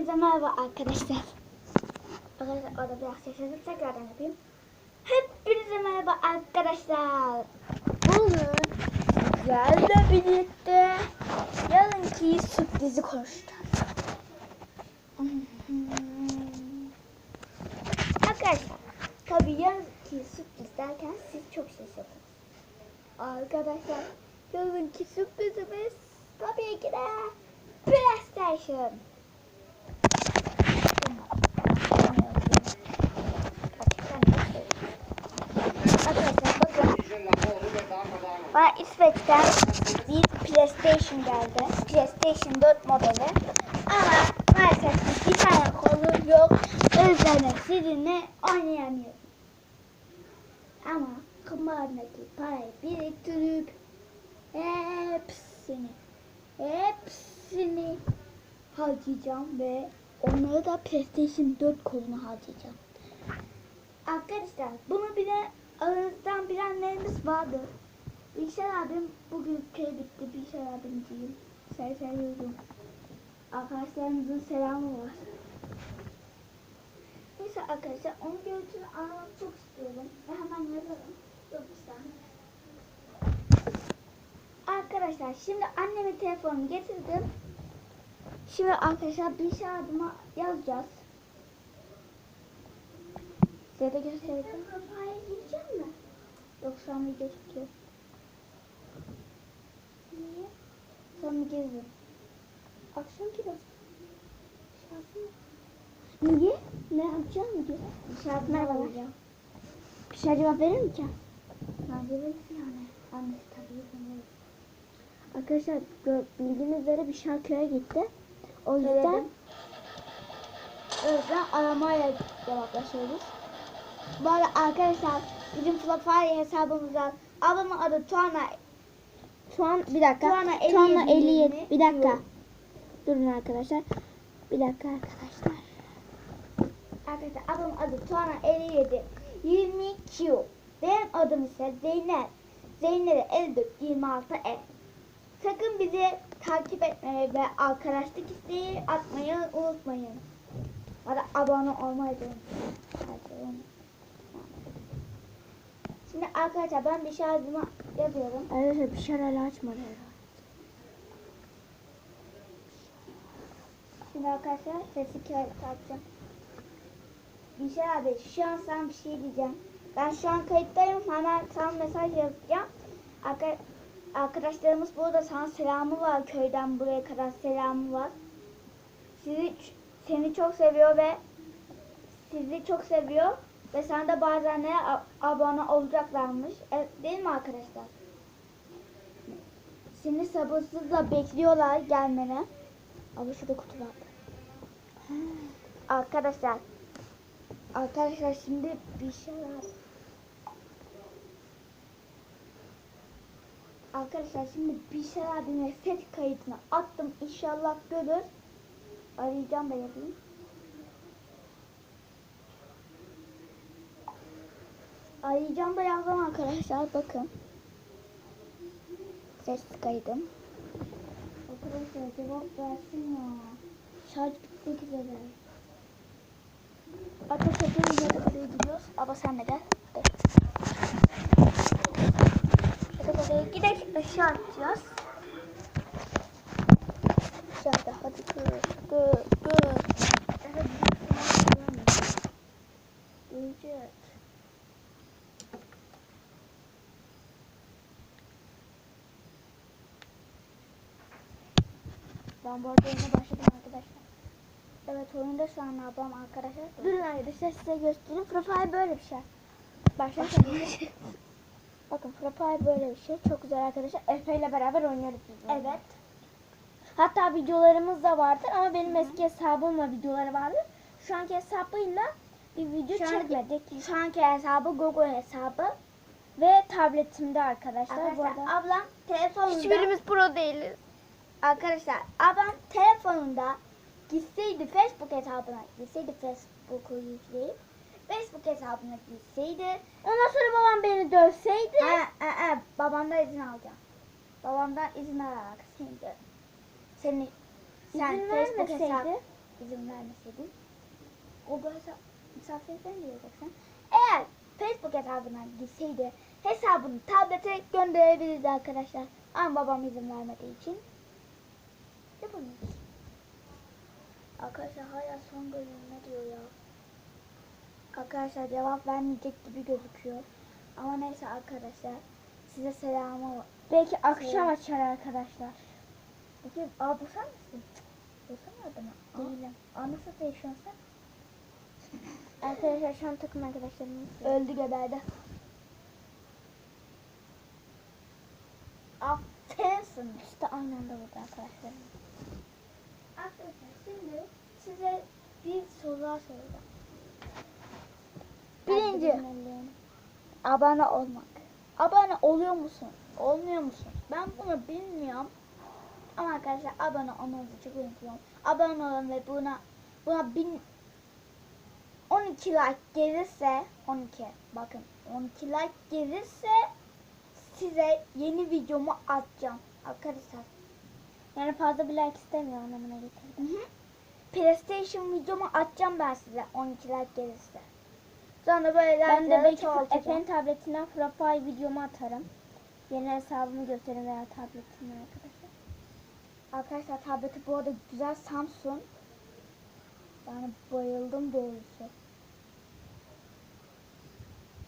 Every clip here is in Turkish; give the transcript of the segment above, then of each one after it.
Hepinize merhaba arkadaşlar. Arkadaşlar orada biraz sessizlik tekrardan yapayım. Hepinize merhaba arkadaşlar. Bugün sizlerle birlikte yarınki sürprizi konuşacağız. Arkadaşlar tabii yarınki sürpriz derken siz çok şaşırdınız. Arkadaşlar yarınki sürprizimiz tabii ki de PlayStation. Arkadaşlar bakın İsveç'ten bir PlayStation geldi. PlayStation 4 modeli. Ama maalesef bir tane kolu yok. O yüzden de sizinle oynayamıyorum. Ama kumbardaki parayı biriktirip hepsini hepsini harcayacağım ve onları da PlayStation 4 koluna harcayacağım. Arkadaşlar bunu bile aranızdan bilenleriniz vardır. Bilgisayar abim bugün köy bitti. Bilgisayar abim diyeyim. Seni seviyorum. Arkadaşlarımızın selamı var. Neyse arkadaşlar onun görüntünü almak çok istiyorum. Ve hemen yazarım. Bir saniye. Arkadaşlar şimdi annemin telefonunu getirdim. Şimdi arkadaşlar bir şey adıma yazacağız. Size de göstereyim. Kafaya gireceğim mi? Yok şu an video. Niye? Sonra girdim. Akşam. Şarkı Niye? Ne yapacağım? Şarkı merhaba vereceğim. Bir şey cevap verir mi ki? Ben verirsin yani. Annesi tabii verir. Arkadaşlar bildiğiniz üzere bir şarkıya gitti. O yüzden o yüzden aramaya cevaplaşıyoruz. Bu arada arkadaşlar bizim Flopari hesabımızdan ablamın adı Tuana Şu an bir dakika. Tuana Şu anda 57 57. Bir dakika. Yok. Durun arkadaşlar. Bir dakika arkadaşlar. arkadaşlar ablamın adı Tuana 57 20 Q. Benim adım ise Zeynep. Zeynep 54 26 E. Sakın bizi takip etmeyi ve arkadaşlık isteği atmayı unutmayın. Ya da abone olmayı da unutmayın. Hadi unutmayın. Şimdi arkadaşlar ben bir şarjımı yazıyorum. Arkadaşlar bir şey hala açmadı herhalde. Şimdi arkadaşlar sesi kapatacağım. Bir şey abi şu an sana bir şey diyeceğim. Ben şu an kayıttayım. Hemen sana mesaj yazacağım. Arka- arkadaşlarımız burada sana selamı var. Köyden buraya kadar selamı var. Sizi seni çok seviyor ve sizi çok seviyor ve sana da bazenlere a- abone olacaklarmış. Evet, değil mi arkadaşlar? Seni sabırsızla bekliyorlar gelmene. Abi şurada kutu var. Arkadaşlar. Arkadaşlar şimdi bir şey var. Arkadaşlar şimdi bir şey abime ses kayıtını attım. İnşallah görür. Arayacağım da yapayım. Arayacağım da yazdım arkadaşlar. Bakın. Ses kaydım. Arkadaşlar cevap versin ya. Şarj bitmek üzere. Arkadaşlar biz Yatakada'ya gidiyoruz. Ama sen de gel. Yatakada'ya gidelim. Işığı açacağız. Ben bu arada oyuna başladım arkadaşlar. Evet oyunda şu an ablam arkadaşlar. Durun arkadaşlar size göstereyim. Profile böyle bir şey. Başlayalım. Bakın profile böyle bir şey. Çok güzel arkadaşlar. Efe ile beraber oynuyoruz biz. bunu. Evet. Hatta videolarımız da vardır ama benim eski hesabımla videoları vardır. Şu anki hesabıyla bir video Şu çekmedik. Şu anki hesabı Google hesabı ve tabletimde arkadaşlar. Bu Arkadaşlar arada ablam telefonunda hiçbirimiz pro değiliz. Arkadaşlar ablam telefonunda gitseydi Facebook hesabına gitseydi Facebook'u yükleyip Facebook hesabına gitseydi Ondan sonra babam beni dövseydi. ha, ha, ha, babamdan izin alacağım. Babamdan izin alarak seni de seni sen izin Facebook hesabı izin vermeseydin. Google hesap misafirden diyeceksin. Eğer Facebook hesabına gitseydi hesabını tablete gönderebilirdi arkadaşlar. Ama babam izin vermediği için yapamıyoruz. Arkadaşlar hala son bölüm ne diyor ya? Arkadaşlar cevap vermeyecek gibi gözüküyor. Ama neyse arkadaşlar size selamı var. Belki akşam Selam. açar arkadaşlar. Peki aa bu sen misin? Bu sen? Değilim. Aa nasıl yaşıyorsun sen? Arkadaşlar şu an takım arkadaşlarımız. Öldü geberdi. Aa sensin. İşte aynı anda burada arkadaşlar. Size bir sorular soracağım. Birinci, abone olmak. Abone oluyor musun? Olmuyor musun? Ben bunu bilmiyorum. Ama arkadaşlar abone olmanızı çok unutmuyorum. Abone olun ve buna buna bin 12 like gelirse 12 bakın 12 like gelirse size yeni videomu atacağım arkadaşlar. Yani fazla bir like istemiyor anlamına getirdim. Hı hı. PlayStation videomu atacağım ben size 12 like gelirse. Sonra böyle Ben de belki. Efe'nin tabletinden profile videomu atarım. Yeni hesabımı gösterin veya tabletimden arkadaşlar. Arkadaşlar tableti bu arada güzel Samsung. Yani bayıldım doğrusu.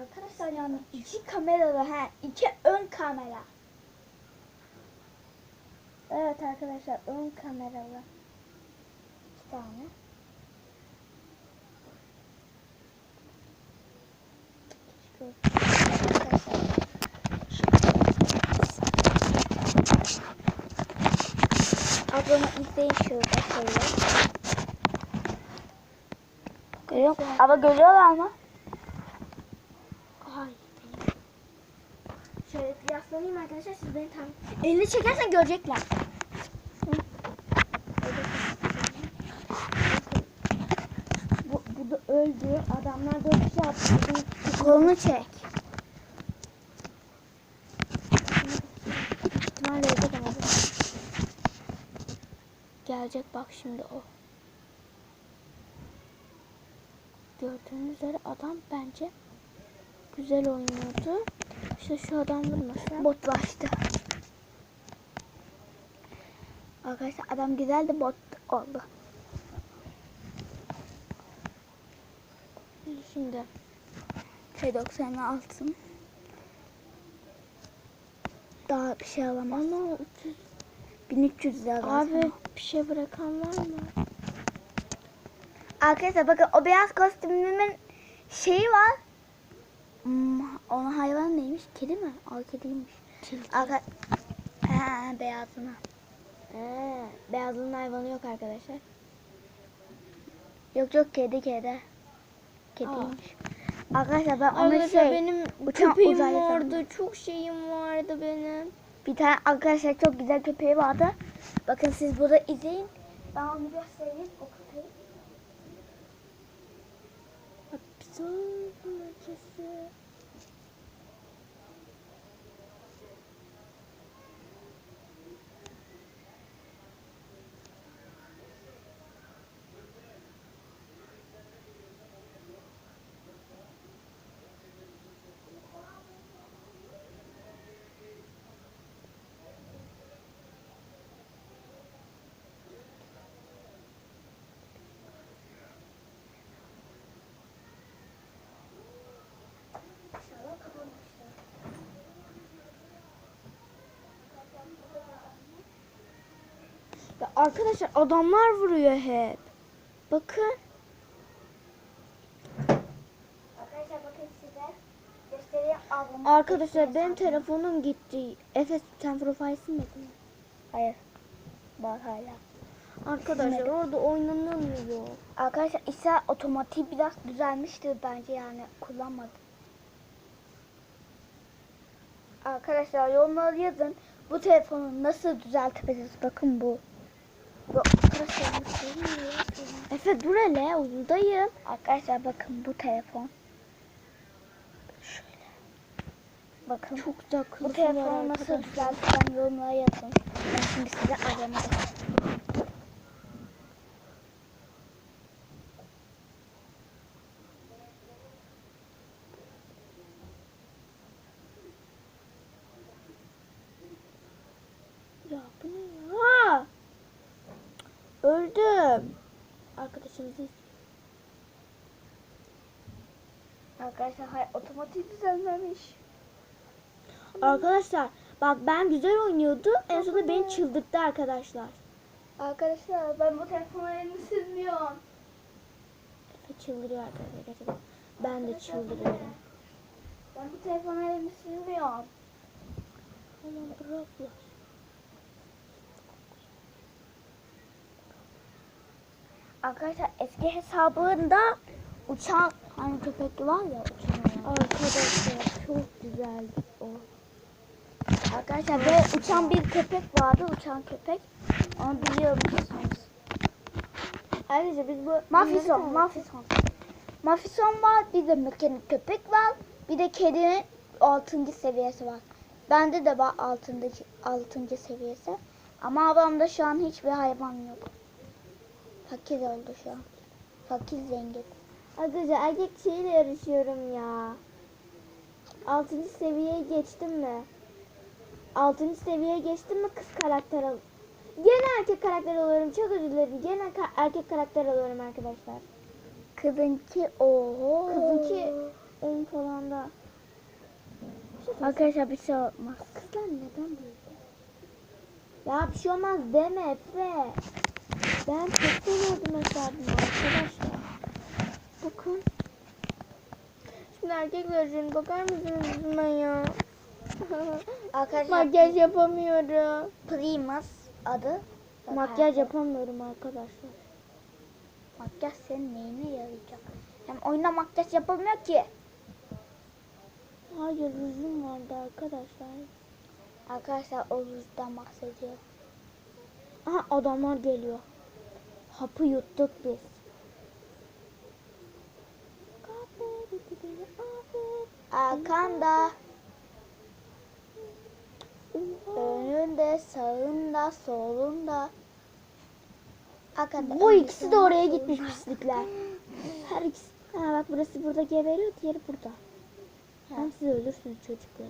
Arkadaşlar yani iki kameralı ha iki ön kamera. Evet arkadaşlar ön kameralı. Tane. Ablamı izleyin şurada şöyle. Görüyor musun? Ama görüyorlar mı? Ay. Şöyle yaslanayım arkadaşlar siz beni tam Elini çekersen görecekler. bu, bu da öldü. Adamlar dört kişi. Bizim Kolunu çek. ihtimalle ölecek ama. Gelecek bak şimdi o. Gördüğünüz üzere adam bence güzel oynuyordu. İşte şu adam vurmasa. Botlaştı. Arkadaşlar adam güzel de bot oldu. Şimdi Şey 96. Daha bir şey alamam. ama 300 1300 lira. abi bir şey bırakan var mı? Arkadaşlar bakın o beyaz kostümümün şeyi var. Hmm, onun hayvan neymiş? Kedi mi? O kediymiş. Arka... He, beyazına. Ee, beyazının hayvanı yok arkadaşlar. Yok yok kedi kedi. Kediymiş. Arkadaşlar ben ona şey benim uçan köpeğim uzaylı vardı. sandım. Çok şeyim vardı benim. bir tane arkadaşlar çok güzel köpeği vardı. Bakın siz burada izleyin. Ben onu göstereyim o köpeği. Hapishane merkezi. Arkadaşlar adamlar vuruyor hep. Bakın. Arkadaşlar bakın size göstereyim ablamı. Arkadaşlar benim telefonum gitti. Efes sen profil silmedin mi? Hayır. Var hala. Arkadaşlar orada oynanamıyor. Arkadaşlar ise otomatik biraz düzelmiştir bence yani kullanmadım. Arkadaşlar yorumlara yazın. Bu telefonu nasıl düzeltebiliriz? Bakın bu. Şey Efe dur hele odadayım. Arkadaşlar bakın bu telefon. Şöyle. Bakın. Çok da Bu telefonu nasıl düzeltirsem yorumlara yazın. Ben şimdi size arama Ya bu Öldüm. Arkadaşımızı Arkadaşlar hayır otomatik düzenlemiş. Arkadaşlar bak ben güzel oynuyordum. En sonunda beni çıldırttı arkadaşlar. Arkadaşlar ben bu telefonu elimi silmiyorum. Efe çıldırıyor arkadaşlar gerçekten. Ben de çıldırıyorum. Ben bu telefonu elimi silmiyorum. Aman bıraklar. Arkadaşlar eski hesabında uçan hani köpek var ya uçan. Arkadaşlar çok güzel o. Arkadaşlar böyle uçan bir köpek vardı uçan köpek. Onu biliyor musunuz? Ayrıca biz bu Mafison, Mafison. Mafison var, bir de mekanik köpek var, bir de kedinin 6. seviyesi var. Bende de var 6. 6. seviyesi. Ama ablamda şu an hiçbir hayvan yok. Fakir oldu şu an. Fakir zengin. Arkadaşlar erkek şeyle yarışıyorum ya. Altıncı seviyeye geçtim mi? Altıncı seviyeye geçtim mi kız karakter al. Gene erkek karakter alıyorum. Çok özür dilerim. Gene ka- erkek karakter alıyorum arkadaşlar. Kızınki oho. Kızınki 10 falan da. Arkadaşlar bir şey olmaz. Kızlar neden böyle? Ya bir şey olmaz deme Efe. Ben çok seviyordum hesabımı arkadaşlar. Bakın. Şimdi erkek versiyonu bakar mısınız yüzüme ya? Arkadaşlar Makyaj yapamıyorum. Primus adı. Makyaj yapamıyorum arkadaşlar. Makyaj senin neyine yarayacak? Hem oyunda makyaj yapamıyor ki. Hayır yüzüm vardı arkadaşlar. Arkadaşlar o yüzden bahsediyor. Aha adamlar geliyor. Hapı yuttuk biz. Arkanda, önünde, sağında, solunda. Arkanda. Bu ikisi de oraya gitmiş pislikler. Her ikisi. Ha bak burası burada geberiyor, diğeri burada. Ha. Hem siz ölürsünüz çocuklar.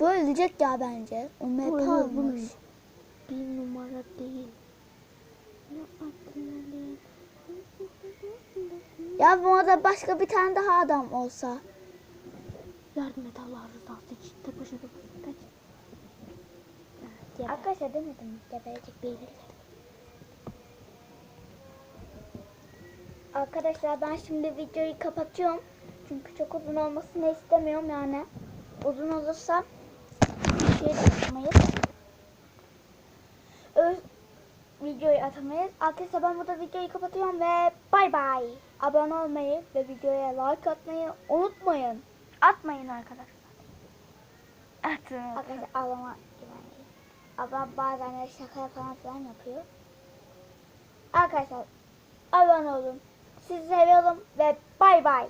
Bu ölecek ya bence. O map almış. Bir numara değil. Ne akıllı. Ya bu arada başka bir tane daha adam olsa. Yardım et Allah rızası için. Tek başına. Kaç. Arkadaşlar demedim? Geberecek birileri. Arkadaşlar ben şimdi videoyu kapatıyorum. Çünkü çok uzun olmasını istemiyorum yani. Uzun olursa bir şey de atamayız. Öz videoyu atamayız. Arkadaşlar ben burada videoyu kapatıyorum ve bay bay. Abone olmayı ve videoya like atmayı unutmayın. Atmayın arkadaşlar. Atın. Arkadaşlar ablama güvenmeyin. Ablam bazen şaka falan filan yapıyor. Arkadaşlar abone olun. Sizi seviyorum ve bay bay.